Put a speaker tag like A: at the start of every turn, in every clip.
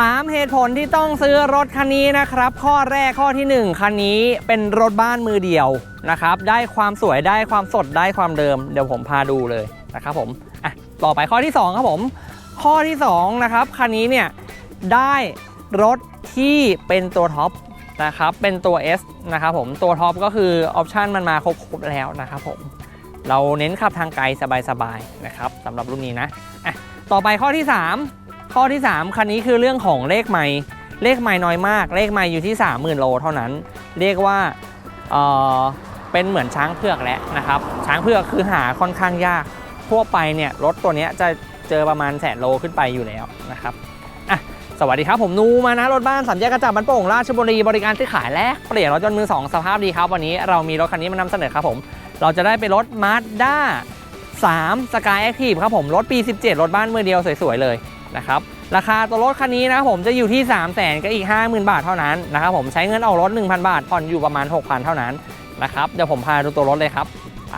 A: 3 เหตุผลที่ต้องซื้อรถคันนี้นะครับ ข้อแรกข้อทีหนึ่1 คันนี้เป็นรถบ้านมือเดียวนะครับ ได้ความสวยได้ความสดได้ความเดิม เดี๋ยวผมพาดูเลยนะครับผมอะต่อไปข้อที่ 2 ครับผม ข้อที่ 2 นะครับ คันนี้เนี่ยได้รถที่เป็นตัวท็อปนะครับเป็นตัว S นะครับผมตัวท็อปก็คือออปชันมันมาครบๆแล้วนะครับผมเราเน้นขับทางไกลสบายๆนะครับสำหรับรุ่นนี้นะอะต่อไปข้อที่ 3 ข้อที่ 3 คันนี้คือเรื่องของเลขไม่เลขไม่น้อยมาก เลขไม่อยู่ที่ 30,000 โลเท่านั้น เรียกว่าเออเป็นเหมือนช้างเผือกแล้วนะครับ ช้างเผือกคือหาค่อนข้างยากทั่วไปเนี่ยรถตัวนี้จะเจอประมาณแสนโลขึ้นไปอยู่แล้วนะครับอะสวัสดีครับ ผมนูมานะรถบ้านสามแยกกระจับบันโป่งราชบุรีบริการซื้อขายและเปลี่ยนรถยนต์มือสองสภาพดีครับ วันนี้เรามีรถคันนี้มานำเสนอครับผม เราจะได้ไปรถ Mazda 3 Sky Active ครับผม รถปี 17 รถบ้านมือเดียวสวยๆเลย นะครับราคาตัวรถคันนี้นะครับผมจะอยู่ที่ 3 0 0แสนก็อีก 50,000 บาทเท่านั้นนะครับผมใช้เงินออกรถ 1,000 บาทผ่อนอยู่ประมาณ 6,000 เท่านั้นนะครับเดี๋ยวผมพาดูตัวรถเลยครับไป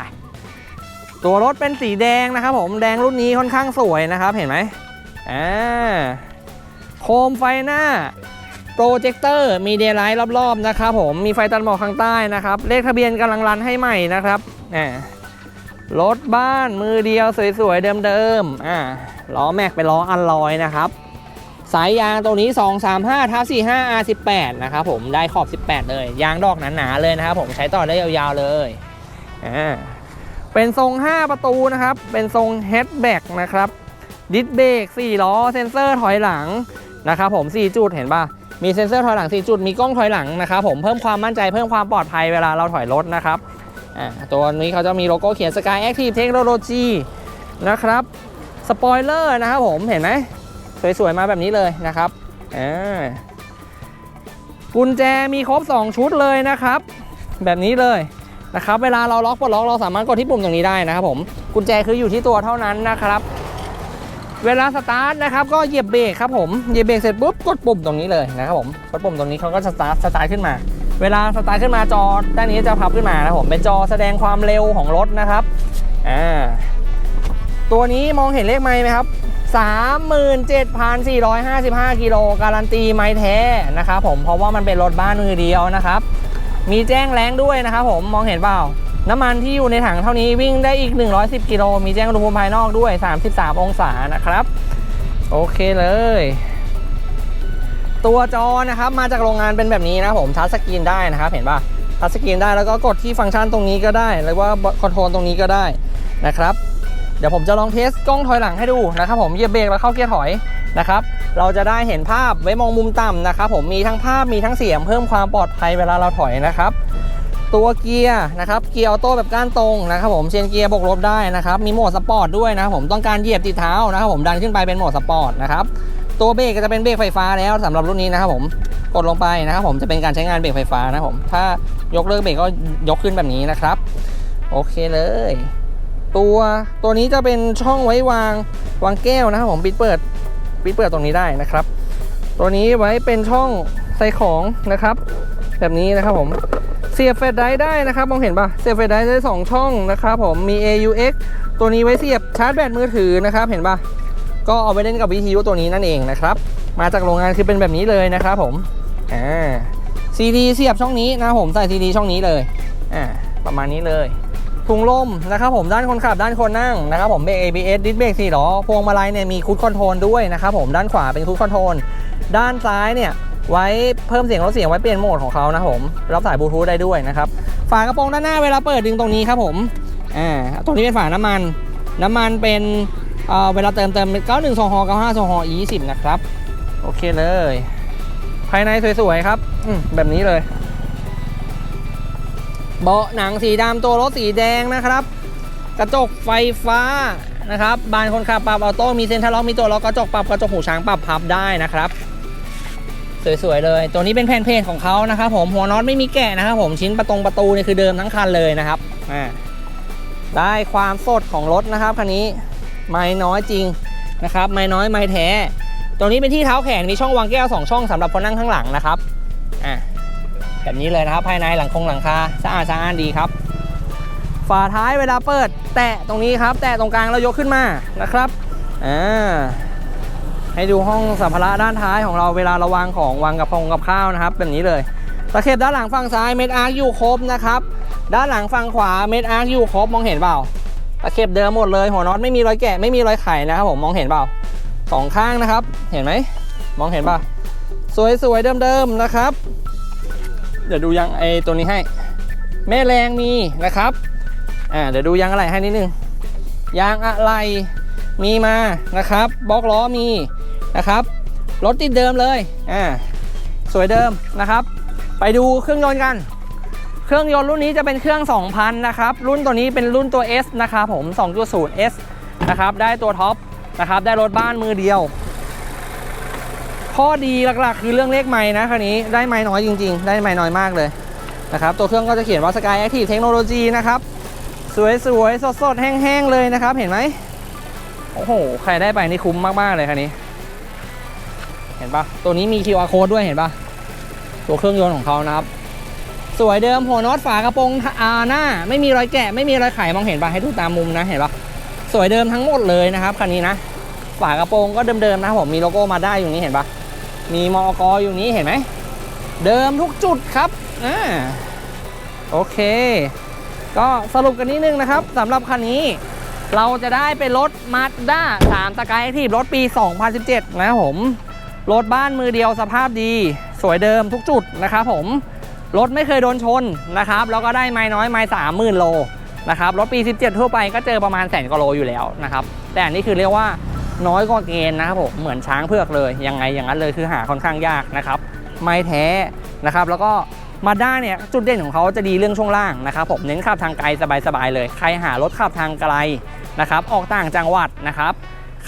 A: ตัวรถเป็นสีแดงนะครับผมแดงรุ่นนี้ค่อนข้างสวยนะครับเห็นไหมอ่าโคมไฟหน้าโปรเจคเตอร์มีเดย์ไลท์รอบๆนะครับผมมีไฟตัดหมอกข้างใต้นะครับเลขทะเบียนกำลังรันให้ใหม่นะครับอ่า รถบ้านมือเดียวสวยๆเดิมๆอ่าล้อแม็กเป็นล้ออัลลอยนะครับ สายยางตรงนี้ 235ทับ45 R18 นะครับผมได้ขอบ 18 เลย ยางดอกหนาๆเลยนะครับผมใช้ต่อได้ยาวๆเลยอ่าเป็นทรง 5 ประตูนะครับ เป็นทรงเฮดแบ็กนะครับ ดิสเบรก4ล้อ เซ็นเซอร์ถอยหลังนะครับผม 4 จุดเห็นป่ะมีเซ็นเซอร์ถอยหลัง 4 จุด มีกล้องถอยหลังนะครับผม เพิ่มความมั่นใจ เพิ่มความปลอดภัยเวลาเราถอยรถนะครับ ตัวนี้เขาจะมีโลโก้เขียน Sky Active Technology นะครับ สปอยเลอร์นะครับผมเห็นไหมสวย ๆ มาแบบนี้เลยนะครับกุญแจมีครบ 2 ชุดเลยนะครับ แบบนี้เลยนะครับ เวลาเราล็อกปลดล็อกเราสามารถกดที่ปุ่มตรงนี้ได้นะครับผมกุญแจคืออยู่ที่ตัวเท่านั้นนะครับ เวลาสตาร์ทนะครับก็เหยียบเบรกครับผมเหยียบเบรกเสร็จปุ๊บกดปุ่มตรงนี้เลยนะครับผมกดปุ่มตรงนี้เขาก็จะสตาร์ทสตาร์ทขึ้นมา เวลาสตาร์ทขึ้นมาจอด้านนี้จะพับขึ้นมานะผมเป็นจอแสดงความเร็วของรถนะครับอ่าตัวนี้มองเห็นเลขไม้ไหมครับ 37,455 กิโลการันตีไม้แท้นะครับผมเพราะว่ามันเป็นรถบ้านมือเดียวนะครับ มีแจ้งแรงด้วยนะครับผมมองเห็นเปล่า น้ำมันที่อยู่ในถังเท่านี้วิ่งได้อีก 110 กิโลมีแจ้งอุณหภูมิภายนอกด้วย 33 องศานะครับ โอเคเลย ตัวจอนะครับมาจากโรงงานเป็นแบบนี้นะผมทัชสกรีนได้นะครับเห็นป่ะทัชสกรีนได้แล้วก็กดที่ฟังก์ชันตรงนี้ก็ได้หรือว่าคอนโทรลตรงนี้ก็ได้นะครับเดี๋ยวผมจะลองเทสกล้องถอยหลังให้ดูนะครับผมเหยียบเบรกแล้วเข้าเกียร์ถอยนะครับเราจะได้เห็นภาพไว้มองมุมต่ำนะครับผมมีทั้งภาพมีทั้งเสียงเพิ่มความปลอดภัยเวลาเราถอยนะครับตัวเกียร์นะครับเกียร์ออโต้แบบก้านตรงนะครับผมเชนเกียร์บวกลบได้นะครับมีโหมดสปอร์ตด้วยนะครับผมต้องการเหยียบติดเท้านะครับผมดันขึ้นไปเป็นโหมดสปอร์ตนะครับ ตัวเบรกก็จะเป็นเบรกไฟฟ้าแล้วสำหรับรุ่นนี้นะครับผมกดลงไปนะครับผมจะเป็นการใช้งานเบรกไฟฟ้านะครับผมถ้ายกเลิกเบรกก็ยกขึ้นแบบนี้นะครับ โอเคเลย ตัวตัวนี้จะเป็นช่องไว้วางวางแก้วนะครับผมปิดเปิดปิดเปิดตรงนี้ได้นะครับ ตัวนี้ไว้เป็นช่องใส่ของนะครับ แบบนี้นะครับผมเสียบแฟลชไดรฟ์ได้นะครับมองเห็นปะเสียบแฟลชไดรฟ์ได้ 2 ช่องนะครับผมมี AUX ตัวนี้ไว้เสียบชาร์จแบตมือถือนะครับเห็นปะ ก็เอาไปเล่นกับวิทยุตัวนี้นั่นเองนะครับ มาจากโรงงานคือเป็นแบบนี้เลยนะครับผมอ่า CD เสียบช่องนี้นะผมใส่ CD ช่องนี้เลยอ่าประมาณนี้เลยถุงลมนะครับผมด้านคนขับด้านคนนั่งนะครับผมเบรก ABS ดิสเบรก4ล้อพวงมาลัยเนี่ยมีคูดคอนโทรลด้วยนะครับผมด้านขวาเป็นคูดคอนโทรลด้านซ้ายเนี่ยไว้เพิ่มเสียงลดเสียงไว้เปลี่ยนโหมดของเขานะผมรับสายบลูทูธได้ด้วยนะครับฝากระโปรงด้านหน้าเวลาเปิดดึงตรงนี้ครับผมอ่าตรงนี้เป็นฝาน้ำมัน น้ำมันเป็น เวลาเติมเติมเป็น91 2ฮ95 2ฮ E20 นะครับ โอเคเลย ภายในสวยๆครับแบบนี้เลยเบาะหนังสีดำตัวรถสีแดงนะครับ กระจกไฟฟ้านะครับบานคนขับปรับออโต้มีเซ็นทรัลล็อกมีตัวล็อกกระจกปรับกระจกหูช้างปรับพับได้นะครับ สวยๆเลย ตัวนี้เป็นแผ่นเพจของเขานะครับ ผมหัวน็อตไม่มีแกะนะครับ ผมชิ้นประตงประตูนี่คือเดิมทั้งคันเลยนะครับอ่าได้ความสดของรถนะครับคันนี้ ไม่น้อยจริงนะครับ ไม่น้อยไม่แท้ตัวนี้เป็นที่เท้าแขนมีช่องวางแก้ว 2 ช่องสำหรับคนนั่งข้างหลังนะครับอ่าแบบนี้เลยนะครับภายในหลังคงหลังคาสะอาดสะอ้านดีครับ ฝาท้ายเวลาเปิด แตะตรงนี้ครับ แตะตรงกลางแล้วยกขึ้นมานะครับอ่าให้ดูห้องสัมภาระด้านท้ายของเราเวลาเราวางของวางกับพงกับข้าวนะครับ แบบนี้เลยตะเข็บด้านหลังฝั่งซ้ายเม็ดอาร์คอยู่ครบนะครับ ด้านหลังฝั่งขวาเม็ดอาร์คอยู่ครบมองเห็นเปล่า ตะเข็บเดิมหมดเลย หัวน็อตไม่มีรอยแกะไม่มีรอยไขนะครับผมมองเห็นเปล่าสองข้างนะครับ เห็นไหมมองเห็นเปล่าสวยๆเดิมๆนะครับ เดี๋ยวดูยังไอตัวนี้ให้ แม่แรงมีนะครับอ่าเดี๋ยวดูยางอะไรให้นิดนึงยางอะไรมีมานะครับบล็อกล้อมีนะครับรถติดเดิมเลยอ่าสวยเดิมนะครับ ไปดูเครื่องยนต์กัน เครื่องยนต์รุ่นนี้จะเป็นเครื่อง 2,000 นะครับ รุ่นตัวนี้เป็นรุ่นตัว S นะครับผม 2.0 S นะครับ ได้ตัวท็อปนะครับ ได้รถบ้านมือเดียว ข้อดีหลักๆ คือเรื่องเลขไม้นะคันนี้ได้ไม้น้อยจริง ๆ ได้ไม้น้อยมากเลยนะครับ ตัวเครื่องก็จะเขียนว่า Sky Active Technology นะครับ สวยๆ สดๆ แห้งๆ เลยนะครับ เห็นไหมโอ้โห ใครได้ไปนี่คุ้มมากๆ เลยคันนี้ เห็นปะตัวนี้มี QR code ด้วยเห็นปะตัวเครื่องยนต์ของเขานะครับ สวยเดิมหัวน็อตฝากระโปรงอาหน้า ไม่มีรอยแกะไม่มีรอยไขมองเห็นปะให้ดูตามมุมนะเห็นปะสวยเดิมทั้งหมดเลยนะครับคันนี้นะฝากระโปรงก็เดิมๆนะผมมีโลโก้มาได้อยู่นี้เห็นปะมีมอกอยู่นี้เห็นไหมเดิมทุกจุดครับอ่าโอเค ก็สรุปกันนิดนึงนะครับสำหรับคันนี้เราจะได้เป็นรถ Mazda 3 Sky Active รถปี 2017 นะครับผม รถบ้านมือเดียวสภาพดี สวยเดิมทุกจุดนะครับผม รถไม่เคยโดนชนนะครับแล้วก็ได้ไม้น้อยไม้สามหมื่นโลนะครับรถปี 17 ทั่วไปก็เจอประมาณแสนกว่าโลอยู่แล้วนะครับแต่อันนี้คือเรียกว่าน้อยกว่าเกณฑ์นะครับผมเหมือนช้างเผือกเลยยังไงอย่างนั้นเลยคือหาค่อนข้างยากนะครับไม่แท้นะครับแล้วก็มาด้าเนี่ยจุดเด่นของเขาจะดีเรื่องช่วงล่างนะครับผมเน้นขับทางไกลสบายๆเลย ใครหารถขับทางไกลนะครับออกต่างจังหวัดนะครับ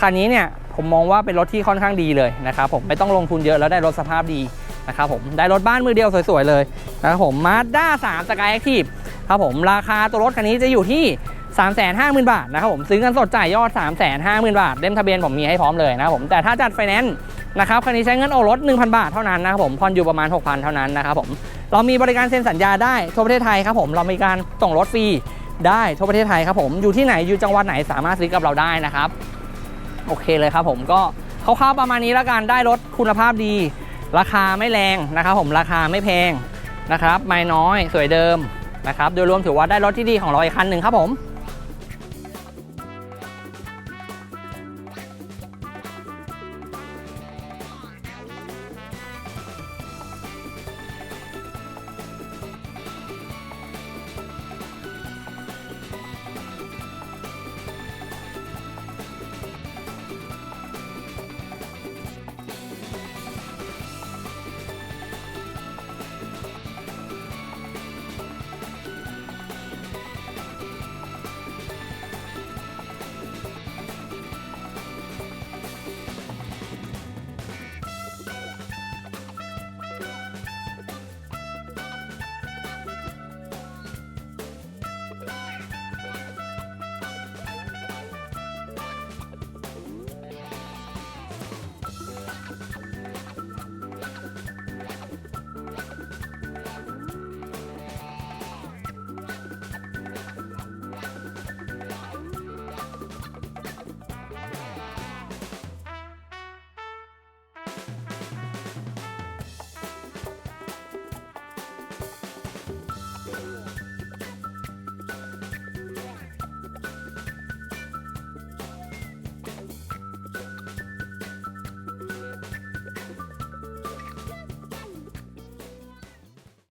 A: คันนี้เนี่ยผมมองว่าเป็นรถที่ค่อนข้างดีเลยนะครับผมไม่ต้องลงทุนเยอะแล้วได้รถสภาพดี นะครับผมได้รถบ้านมือเดียวสวยๆเลยนะครับผม Mazda 3 Sky Active ครับผมราคาตัวรถคันนี้จะอยู่ที่ 350,000 บาทนะครับผมซื้อเงินสดจ่ายยอด 350,000 บาทเล่มทะเบียนผมมีให้พร้อมเลยนะครับผมแต่ถ้าจัดไฟแนนซ์นะครับคันนี้ใช้เงินโอรถ 1,000 บาทเท่านั้นนะครับผมผ่อนอยู่ประมาณ 6,000 เท่านั้นนะครับผมเรามีบริการเซ็นสัญญาได้ทั่วประเทศไทยครับผมเรามีการส่งรถฟรีได้ทั่วประเทศไทยครับผมอยู่ที่ไหนอยู่จังหวัดไหนสามารถซื้อกับเราได้นะครับโอเคเลยครับผมก็คร่าวๆประมาณนี้แล้วกันได้รถคุณภาพดี ราคาไม่แรงนะครับผมราคาไม่แพงนะครับ ไม่น้อยสวยเดิมนะครับโดยรวมถือว่าได้รถที่ดีของเราอีกคันหนึ่งครับผม